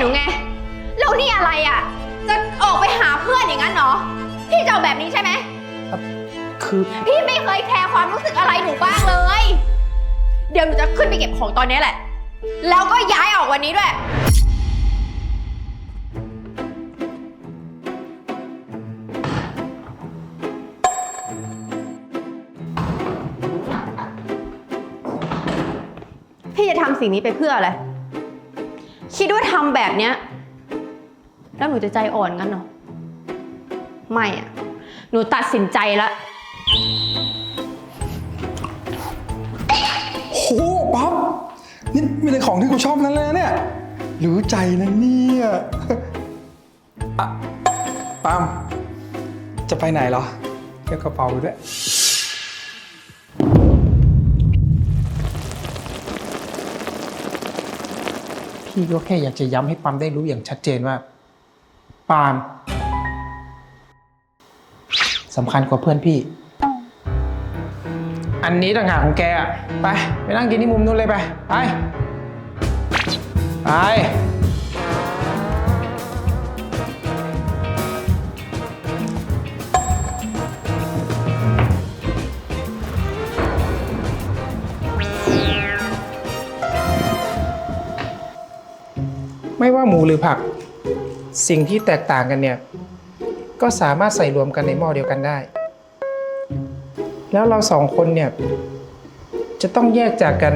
หนูไง แล้วนี่อะไรอะ จะออกไปหาเพื่อนอย่างนั้นเหรอ พี่จะเอาแบบนี้ใช่ไหม คือพี่ไม่เคยแคร์ความรู้สึกอะไรหนูบ้างเลย เดี๋ยวหนูจะขึ้นไปเก็บของตอนนี้แหละ แล้วก็ย้ายออกวันนี้ด้วย พี่จะทำสิ่งนี้ไปเพื่ออะไร คิดว่าทำแบบเนี้ย แล้วหนูจะใจอ่อนงั้นเหรอ ไม่อะหนูตัดสินใจแล้วโหป๊อปนี่มีแต่ของที่กูชอบนั่นเลยนะเนี่ยรู้ใจนะเนี่ยอะปามจะไปไหนเหรอเก็บกระเป๋าไปด้วย พี่ก็แค่อยากจะย้ำให้ปามได้รู้อย่างชัดเจนว่าปามสำคัญกว่าเพื่อนพี่ อันนี้ต่างหากของแกอะไป ไปนั่งกินที่มุมนู้นเลยไป ไป ไป ไม่ว่าหมูหรือผัก สิ่งที่แตกต่างกันเนี่ย ก็สามารถใส่รวมกันในหม้อเดียวกันได้ แล้วเราสองคนเนี่ย จะต้องแยกจากกัน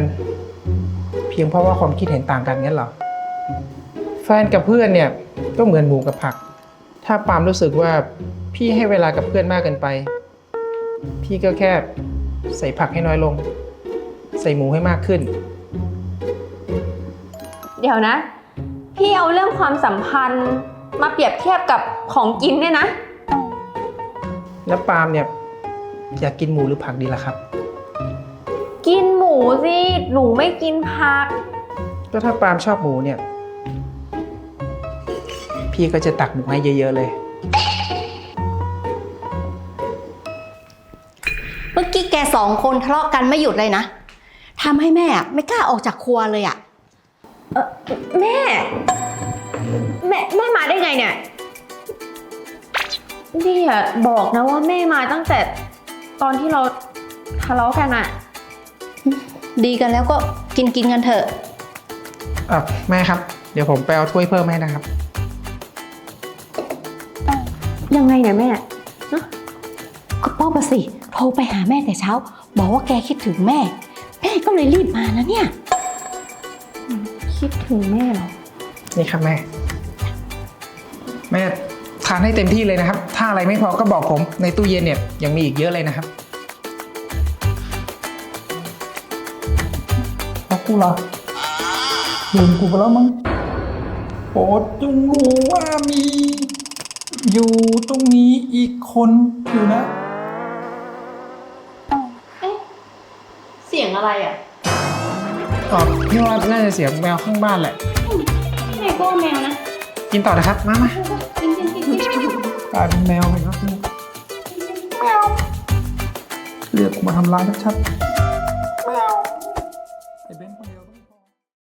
เพียงเพราะว่าความคิดเห็นต่างกันงั้นเหรอแฟนกับเพื่อนเนี่ยก็เหมือนหมูกับผัก ถ้าปามรู้สึกว่าพี่ให้เวลากับเพื่อนมากเกินไป พี่ก็แค่ใส่ผักให้น้อยลง ใส่หมูให้มากขึ้น เดี๋ยวนะ พี่เอาเรื่องความสัมพันธ์มาเปรียบเทียบกับของกินเนี่ยนะ แล้วปาล์มเนี่ยอยากกินหมูหรือผักดีล่ะครับ กินหมูสิ หนูไม่กินผัก ก็ถ้าปาล์มชอบหมูเนี่ย พี่ก็จะตักหมูให้เยอะ ๆ เลย เมื่อกี้แกสองคนทะเลาะกันไม่หยุดเลยนะทำให้แม่อะไม่กล้าออกจากครัวเลยอะ แม่ แม่แม่มาได้ไงเนี่ยนี่อย่าบอกนะว่าแม่มาตั้งแต่ตอนที่เราทะเลาะกันอะดีกันแล้วก็กินกินกันเถอะอะแม่ครับ เดี๋ยวผมไปเอาถ้วยเพิ่มให้นะครับ ยังไงเนี่ยแม่ก็ป้อมาสิ โทรไปหาแม่แต่เช้า บอกว่าแกคิดถึงแม่ แม่ก็เลยรีบมานะเนี่ย คิดถึงแม่เหรอ นี่ครับแม่ แม่ทานให้เต็มที่เลยนะครับ ถ้าอะไรไม่พอก็บอกผมในตู้เย็นเนี่ยยังมีอีกเยอะเลยนะครับเอากูเหรอลืมกูไปแล้วมั้งโปรดจงรู้ว่ามี อยู่ตรงนี้อีกคนอยู่นะเสียงอะไรอะ อ๋อพี่ว่าน่าจะเสียงแมวข้างบ้านแหละไม่ก็แมวนะ กินต่อนะครับ มามากินกินกินกินกลายเป็นแมวไปแล้วกูแมวเรียกกูมาทำร้ายชัดๆ